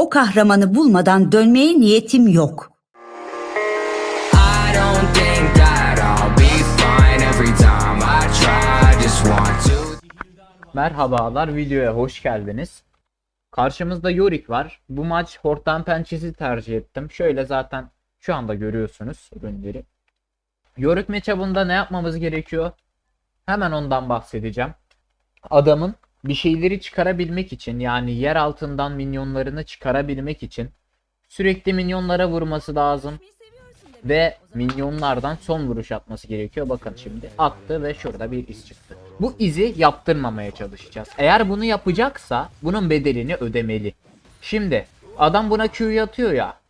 O kahramanı bulmadan dönmeye niyetim yok. Merhabalar videoya hoş geldiniz. Karşımızda Yorick var. Bu maç Hort'tan pençesi tercih ettim. Şöyle zaten şu anda görüyorsunuz ürünleri. Yorick matchup'ında ne yapmamız gerekiyor? Hemen ondan bahsedeceğim. Adamın bir şeyleri çıkarabilmek için yani yer altından minyonlarını çıkarabilmek için sürekli minyonlara vurması lazım. Ve minyonlardan son vuruş atması gerekiyor. Bakın şimdi attı ve şurada bir iz çıktı. Bu izi yaptırmamaya çalışacağız. Eğer bunu yapacaksa bunun bedelini ödemeli. Şimdi adam buna Q'yu atıyor ya.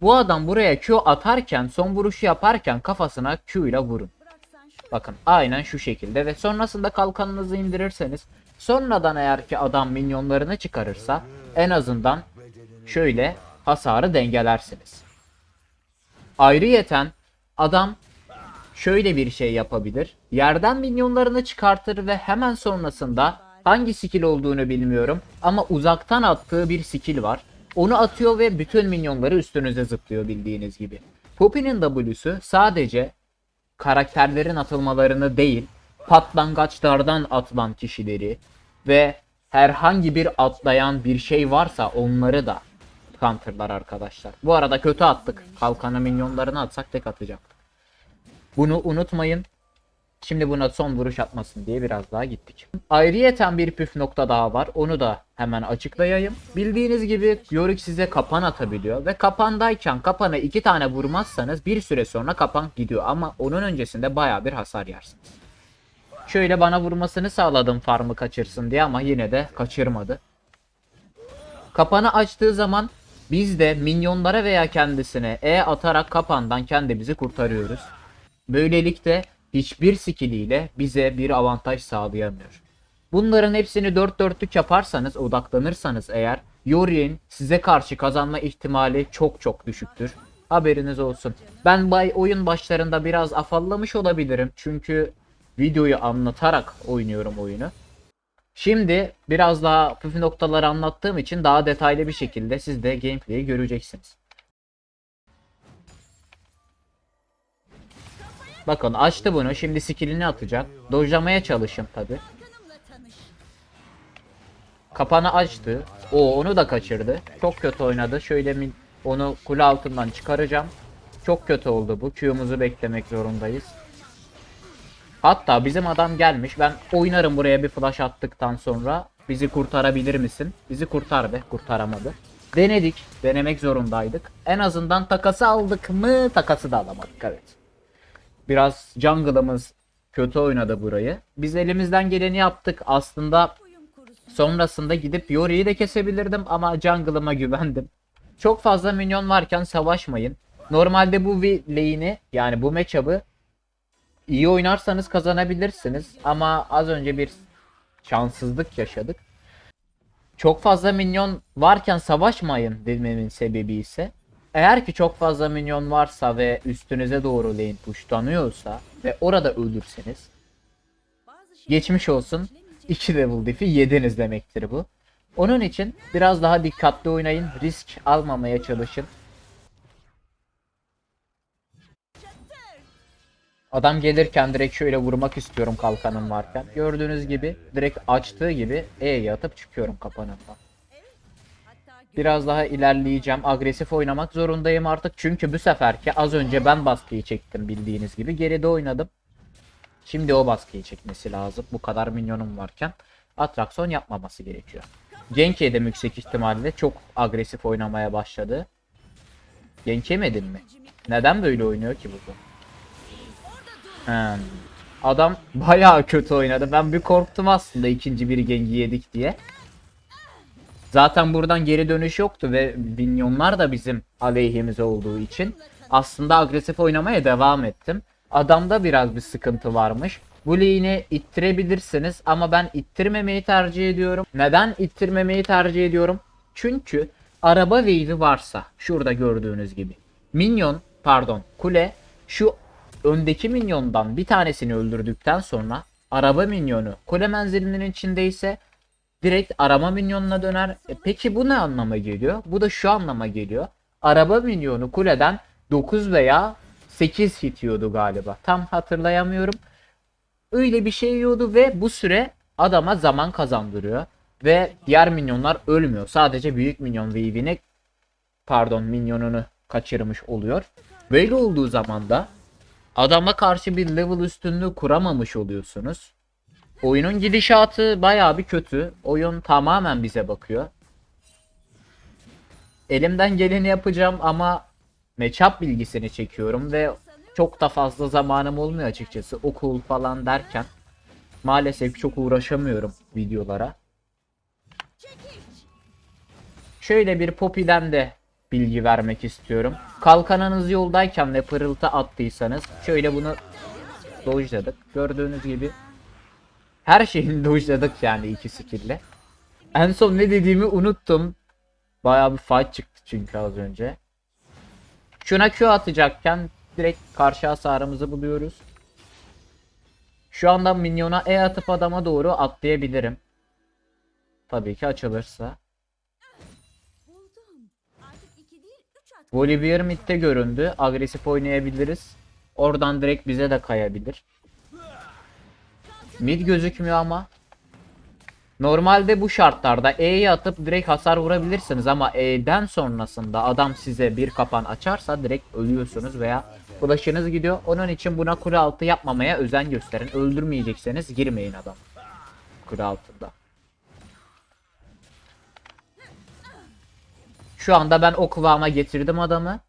Bu adam buraya Q atarken son vuruşu yaparken kafasına Q ile vurun. Bakın aynen şu şekilde ve sonrasında kalkanınızı indirirseniz sonradan eğer ki adam minyonlarını çıkarırsa en azından şöyle hasarı dengelersiniz. Ayrıyeten adam şöyle bir şey yapabilir. Yerden minyonlarını çıkartır ve hemen sonrasında hangi skill olduğunu bilmiyorum ama uzaktan attığı bir skill var. Onu atıyor ve bütün minyonları üstünüze zıplıyor bildiğiniz gibi. Poppy'nin W'su sadece karakterlerin atılmalarını değil, patlangaçlardan atılan kişileri ve herhangi bir atlayan bir şey varsa onları da counterlar arkadaşlar. Bu arada kötü attık. Kalkanı minyonlarını atsak tek atacaktık. Bunu unutmayın. Şimdi buna son vuruş atmasın diye biraz daha gittik. Ayrıyeten bir püf nokta daha var. Onu da hemen açıklayayım. Bildiğiniz gibi Yorick size kapan atabiliyor ve kapandayken kapana iki tane vurmazsanız bir süre sonra kapan gidiyor ama onun öncesinde baya bir hasar yersiniz. Şöyle bana vurmasını sağladım farmı kaçırsın diye ama yine de kaçırmadı. Kapanı açtığı zaman biz de minyonlara veya kendisine E atarak kapandan kendimizi kurtarıyoruz. Böylelikle hiçbir skilliyle bize bir avantaj sağlayamıyor. Bunların hepsini dört dörtlük yaparsanız, odaklanırsanız eğer Yorick'in size karşı kazanma ihtimali çok çok düşüktür. Haberiniz olsun. Ben bay oyun başlarında biraz afallamış olabilirim. Çünkü videoyu anlatarak oynuyorum oyunu. Şimdi biraz daha püf noktaları anlattığım için daha detaylı bir şekilde siz de gameplay'i göreceksiniz. Bakın açtı bunu. Şimdi skillini atacak. Dojlamaya çalışın tabi. Kapanı açtı. O onu da kaçırdı. Çok kötü oynadı. Şöyle min onu kule altından çıkaracağım. Çok kötü oldu bu. Q'muzu beklemek zorundayız. Hatta bizim adam gelmiş. Ben oynarım buraya bir flash attıktan sonra. Bizi kurtarabilir misin? Bizi kurtar be. Kurtaramadı. Denedik. Denemek zorundaydık. En azından takası aldık mı? Takası da alamadık. Evet. Biraz jungle'ımız kötü oynadı burayı. Biz elimizden geleni yaptık. Aslında sonrasında gidip Yori'yi de kesebilirdim ama jungle'ıma güvendim. Çok fazla minyon varken savaşmayın. Normalde bu lane'i yani bu matchup'ı iyi oynarsanız kazanabilirsiniz ama az önce bir şanssızlık yaşadık. Çok fazla minyon varken savaşmayın dememin sebebi ise eğer ki çok fazla minyon varsa ve üstünüze doğru lane pushlanıyorsa ve orada ölürseniz geçmiş olsun 2 level diff'i yediniz demektir bu. Onun için biraz daha dikkatli oynayın, risk almamaya çalışın. Adam gelirken direkt şöyle vurmak istiyorum kalkanım varken. Gördüğünüz gibi direkt açtığı gibi E'ye atıp çıkıyorum kapanından. Biraz daha ilerleyeceğim. Agresif oynamak zorundayım artık. Çünkü bu seferki az önce ben baskıyı çektim bildiğiniz gibi. Geride oynadım. Şimdi o baskıyı çekmesi lazım. Bu kadar minyonum varken. Atraksiyon yapmaması gerekiyor. Genk yedim yüksek ihtimalle. Çok agresif oynamaya başladı. Genk yemedin mi? Neden böyle oynuyor ki bu? Adam bayağı kötü oynadı. Ben bir korktum aslında ikinci bir gengi yedik diye. Zaten buradan geri dönüş yoktu ve minyonlar da bizim aleyhimize olduğu için aslında agresif oynamaya devam ettim. Adamda biraz bir sıkıntı varmış. Bu lane'i ittirebilirsiniz ama ben ittirmemeyi tercih ediyorum. Neden ittirmemeyi tercih ediyorum? Çünkü araba wave'i varsa şurada gördüğünüz gibi. Minyon pardon kule şu öndeki minyondan bir tanesini öldürdükten sonra araba minyonu kule menzilinin içindeyse direkt arama minyonuna döner. E peki bu ne anlama geliyor? Bu da şu anlama geliyor. Araba minyonu kuleden 9 veya 8 hit yiyordu galiba. Tam hatırlayamıyorum. Öyle bir şey yiyordu ve bu süre adama zaman kazandırıyor. Ve diğer minyonlar ölmüyor. Sadece büyük minyon wave'ini pardon minyonunu kaçırmış oluyor. Böyle olduğu zaman da adama karşı bir level üstünlüğü kuramamış oluyorsunuz. Oyunun gidişatı bayağı bir kötü. Oyun tamamen bize bakıyor. Elimden geleni yapacağım ama matchup bilgisini çekiyorum ve çok da fazla zamanım olmuyor açıkçası. Okul falan derken maalesef çok uğraşamıyorum videolara. Şöyle bir Poppy'den de bilgi vermek istiyorum. Kalkanınız yoldayken ve pırıltı attıysanız şöyle bunu dojladık. Gördüğünüz gibi her şeyini dojladık yani iki skill'le. En son ne dediğimi unuttum. Bayağı bir fight çıktı çünkü az önce. Şuna Q atacakken direkt karşı hasarımızı buluyoruz. Şu anda minyona E atıp adama doğru atlayabilirim. Tabii ki açılırsa. Volibear midde göründü. Agresif oynayabiliriz. Oradan direkt bize de kayabilir. Mid gözükmüyor ama. Normalde bu şartlarda E'yi atıp direkt hasar vurabilirsiniz ama E'den sonrasında adam size bir kapan açarsa direkt ölüyorsunuz veya flash'ınız gidiyor. Onun için buna kule altı yapmamaya özen gösterin. Öldürmeyecekseniz girmeyin adam. Kule altında. Şu anda ben o kıvama getirdim adamı.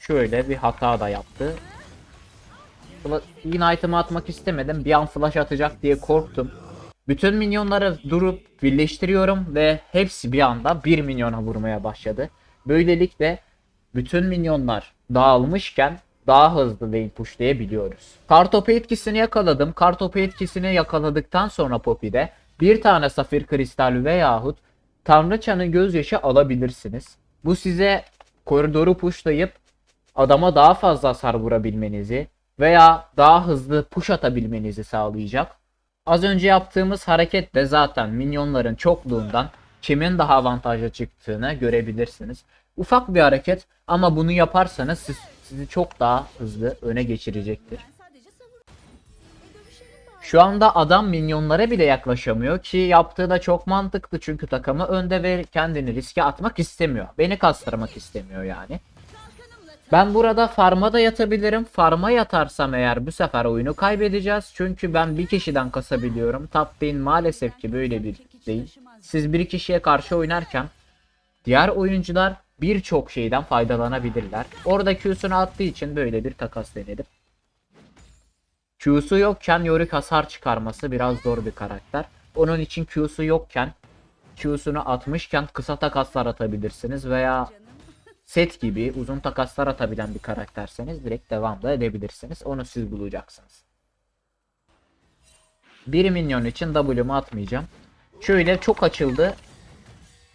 Şöyle bir hata da yaptı. Yine atmak istemedim. Bir an flash atacak diye korktum. Bütün minyonları durup birleştiriyorum ve hepsi bir anda 1 milyona vurmaya başladı. Böylelikle bütün minyonlar dağılmışken daha hızlı lane pushlayabiliyoruz. Kartopu etkisini yakaladım. Kartopu etkisini yakaladıktan sonra Poppy'de bir tane safir kristal veyahut Tanrıçanın gözyaşı alabilirsiniz. Bu size koridoru pushlayıp adama daha fazla hasar vurabilmenizi veya daha hızlı push atabilmenizi sağlayacak. Az önce yaptığımız hareket de zaten minyonların çokluğundan kimin daha avantajlı çıktığını görebilirsiniz. Ufak bir hareket ama bunu yaparsanız siz, sizi çok daha hızlı öne geçirecektir. Şu anda adam minyonlara bile yaklaşamıyor ki yaptığı da çok mantıklı çünkü takımı önde ve kendini riske atmak istemiyor. Beni kastırmak istemiyor yani. Ben burada farma da yatabilirim. Farma yatarsam eğer bu sefer oyunu kaybedeceğiz. Çünkü ben bir kişiden kasabiliyorum. Top lane maalesef ki böyle bir değil. Siz bir kişiye karşı oynarken diğer oyuncular birçok şeyden faydalanabilirler. Orada Q'sunu attığı için böyle bir takas denedim. Q'su yokken Yorick hasar çıkarması biraz zor bir karakter. Onun için Q'su yokken Q'sunu atmışken kısa takaslar atabilirsiniz veya set gibi uzun takaslar atabilen bir karakterseniz direkt devam da edebilirsiniz. Onu siz bulacaksınız. Bir minyon için W'mu atmayacağım. Şöyle çok açıldı.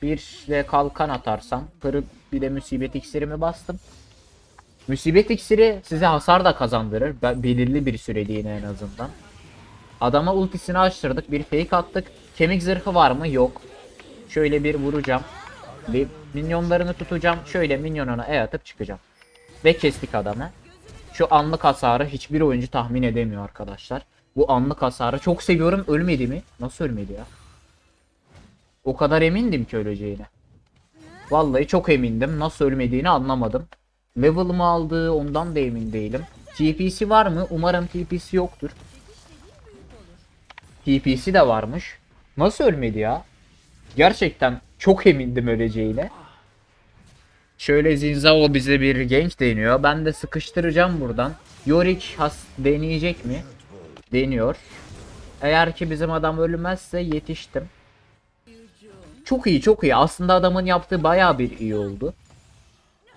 Bir de kalkan atarsam kırıp bir de musibet iksirimi bastım. Musibet iksiri size hasar da kazandırır. Be- Belirli bir süreliğine en azından. Adama ultisini açtırdık. Bir fake attık. Kemik zırhı var mı? Yok. Şöyle bir vuracağım. Bir minyonlarını tutacağım. Şöyle minyonuna E atıp çıkacağım. Ve kestik adamı. Şu anlık hasarı hiçbir oyuncu tahmin edemiyor arkadaşlar. Bu anlık hasarı çok seviyorum. Ölmedi mi? Nasıl ölmedi ya? O kadar emindim ki öleceğine. Vallahi çok emindim. Nasıl ölmediğini anlamadım. Level mı aldı ondan da emin değilim. TP'si var mı? Umarım TP'si yoktur. TP'si de varmış. Nasıl ölmedi ya? Gerçekten çok emindim öleceğine. Şöyle Zinzao bize bir genç deniyor. Ben de sıkıştıracağım buradan. Yorick has deneyecek mi? Deniyor. Eğer ki bizim adam ölmezse yetiştim. Çok iyi çok iyi. Aslında adamın yaptığı bayağı bir iyi oldu.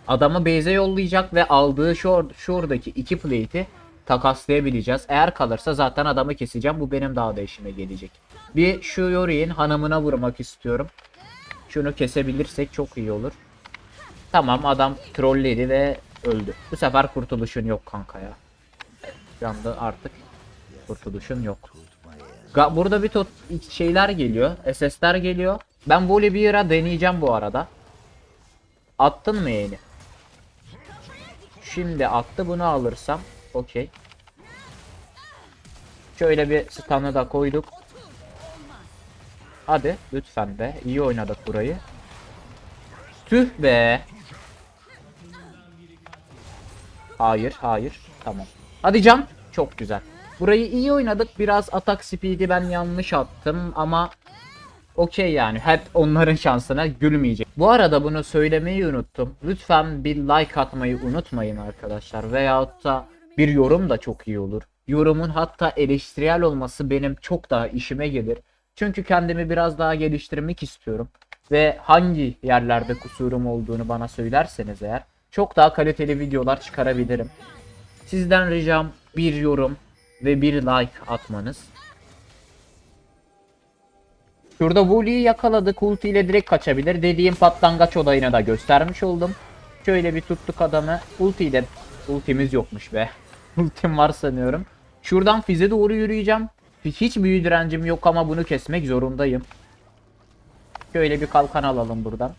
Adamı base'e yollayacak ve aldığı şu şuradaki iki plate'i takaslayabileceğiz. Eğer kalırsa zaten adamı keseceğim. Bu benim daha da işime gelecek. Bir şu Yorick'in hanımına vurmak istiyorum. Şunu kesebilirsek çok iyi olur. Tamam adam trolledi ve öldü. Bu sefer kurtuluşun yok kanka ya. Şu anda artık kurtuluşun yok. Ga- Burada bir tot şeyler geliyor. SS'ler geliyor. Ben Volibear'a deneyeceğim bu arada. Attın mı yeni? Şimdi attı bunu alırsam. Okey. Şöyle bir stun'ı da koyduk. Hadi lütfen be. İyi oynadık burayı. Tüh be. Hayır, hayır. Tamam. Hadi can. Çok güzel. Burayı iyi oynadık. Biraz atak speed'i ben yanlış attım ama okey yani. Hep onların şansına gülmeyecek. Bu arada bunu söylemeyi unuttum. Lütfen bir like atmayı unutmayın arkadaşlar. Veyahut da bir yorum da çok iyi olur. Yorumun hatta eleştirel olması benim çok daha işime gelir. Çünkü kendimi biraz daha geliştirmek istiyorum. Ve hangi yerlerde kusurum olduğunu bana söylerseniz eğer çok daha kaliteli videolar çıkarabilirim. Sizden ricam bir yorum ve bir like atmanız. Şurada Woolie'yi yakaladık. Ulti ile direkt kaçabilir. Dediğim patlangaç olayını da göstermiş oldum. Şöyle bir tuttuk adamı. Ulti ile ultimiz yokmuş be. Ultim var sanıyorum. Şuradan fize doğru yürüyeceğim. Hiç büyü direncim yok ama bunu kesmek zorundayım. Şöyle bir kalkan alalım buradan.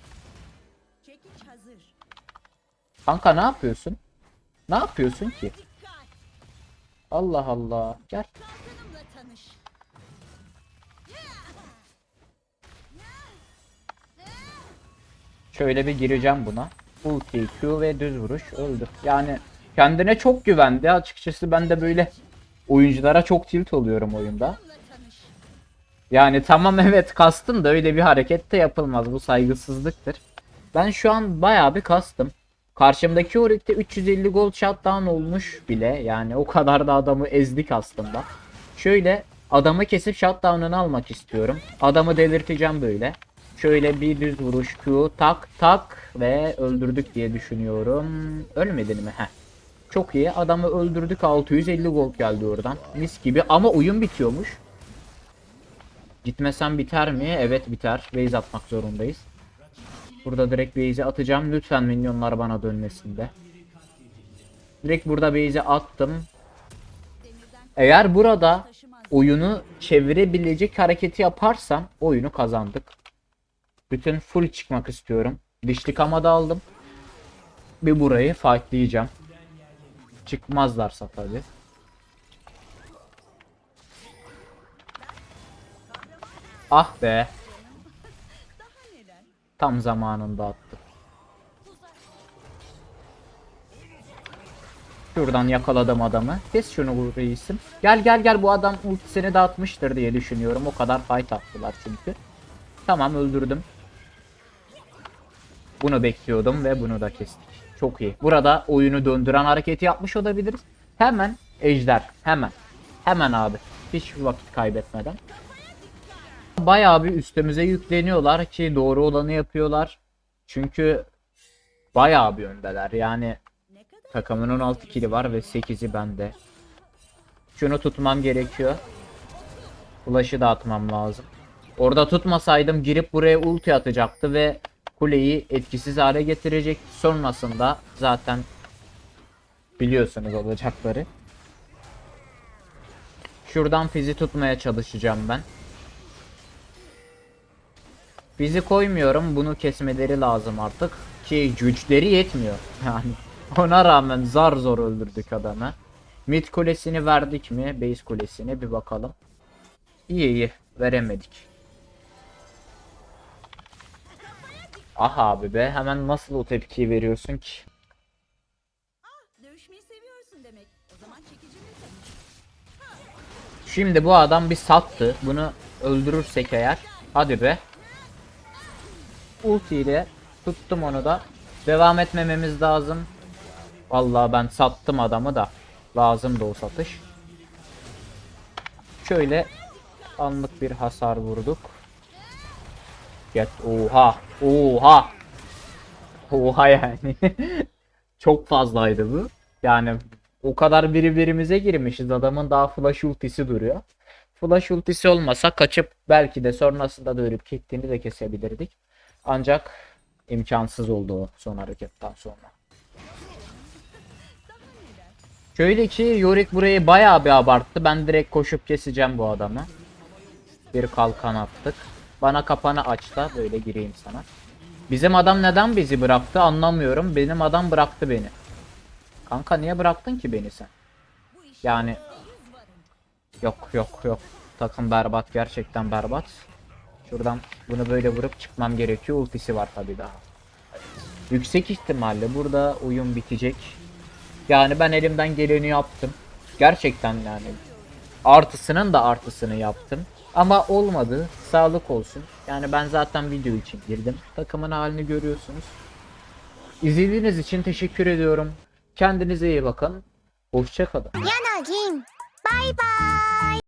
Kanka ne yapıyorsun? Ne yapıyorsun ki? Allah Allah. Gel. Şöyle bir gireceğim buna. Ulti, Q ve düz vuruş öldü. Yani kendine çok güvendi. Açıkçası ben de böyle oyunculara çok tilt oluyorum oyunda. Yani tamam evet kastın da öyle bir hareket de yapılmaz. Bu saygısızlıktır. Ben şu an bayağı bir kastım. Karşımdaki Orik'te 350 gold shutdown olmuş bile. Yani o kadar da adamı ezdik aslında. Şöyle adamı kesip shutdown'ını almak istiyorum. Adamı delirteceğim böyle. Şöyle bir düz vuruş Q tak tak ve öldürdük diye düşünüyorum. Ölmedin mi? Heh. Çok iyi. Adamı öldürdük. 650 gold geldi oradan. Mis gibi ama oyun bitiyormuş. Gitmesem biter mi? Evet biter. Base atmak zorundayız. Burada direkt base'i atacağım. Lütfen minyonlar bana dönmesin de. Direkt burada base'i attım. Eğer burada oyunu çevirebilecek hareketi yaparsam oyunu kazandık. Bütün full çıkmak istiyorum. Dişli kamada aldım. Bir burayı fightlayacağım. Çıkmazlarsa tabi. Ah be. Tam zamanında attı. Şuradan yakaladım adamı. Kes şunu reisim. Gel gel gel bu adam ultisini dağıtmıştır diye düşünüyorum. O kadar fight attılar çünkü. Tamam öldürdüm. Bunu bekliyordum ve bunu da kestik. Çok iyi. Burada oyunu döndüren hareketi yapmış olabiliriz. Hemen ejder. Hemen. Hemen abi. Hiç vakit kaybetmeden. Bayağı bir üstümüze yükleniyorlar ki doğru olanı yapıyorlar. Çünkü bayağı bir öndeler. Yani takımın 16 kili var ve 8'i bende. Şunu tutmam gerekiyor. Flash'ı da atmam lazım. Orada tutmasaydım girip buraya ulti atacaktı ve kuleyi etkisiz hale getirecek. Sonrasında zaten biliyorsunuz olacakları. Şuradan fizi tutmaya çalışacağım ben. Fizi koymuyorum. Bunu kesmeleri lazım artık. Ki güçleri yetmiyor. Yani ona rağmen zar zor öldürdük adamı. Mid kulesini verdik mi? Base kulesini bir bakalım. İyi iyi. Veremedik. Ah abi be. Hemen nasıl o tepkiyi veriyorsun ki? dövüşmeyi seviyorsun demek. O zaman çekicimle tanış. Şimdi bu adam bir sattı. Bunu öldürürsek eğer. Hadi be. Ulti ile tuttum onu da. Devam etmememiz lazım. Vallahi ben sattım adamı da. Lazım da o satış. Şöyle anlık bir hasar vurduk. Get oha oha. Oha yani. Çok fazlaydı bu. Yani o kadar birbirimize girmişiz. Adamın daha flash ultisi duruyor. Flash ultisi olmasa kaçıp belki de sonrasında da ölüp kittiğini de kesebilirdik. Ancak imkansız oldu o son hareketten sonra. Şöyle ki Yorick burayı bayağı bir abarttı. Ben direkt koşup keseceğim bu adamı. Bir kalkan attık. Bana kapanı aç da böyle gireyim sana. Bizim adam neden bizi bıraktı anlamıyorum. Benim adam bıraktı beni. Kanka niye bıraktın ki beni sen? Yani yok yok yok. Takım berbat gerçekten berbat. Şuradan bunu böyle vurup çıkmam gerekiyor. Ultisi var tabii daha. Yüksek ihtimalle burada oyun bitecek. Yani ben elimden geleni yaptım. Gerçekten yani artısının da artısını yaptım. Ama olmadı. Sağlık olsun. Yani ben zaten video için girdim. Takımın halini görüyorsunuz. İzlediğiniz için teşekkür ediyorum. Kendinize iyi bakın. Hoşçakalın. Yanagin. Bay bay.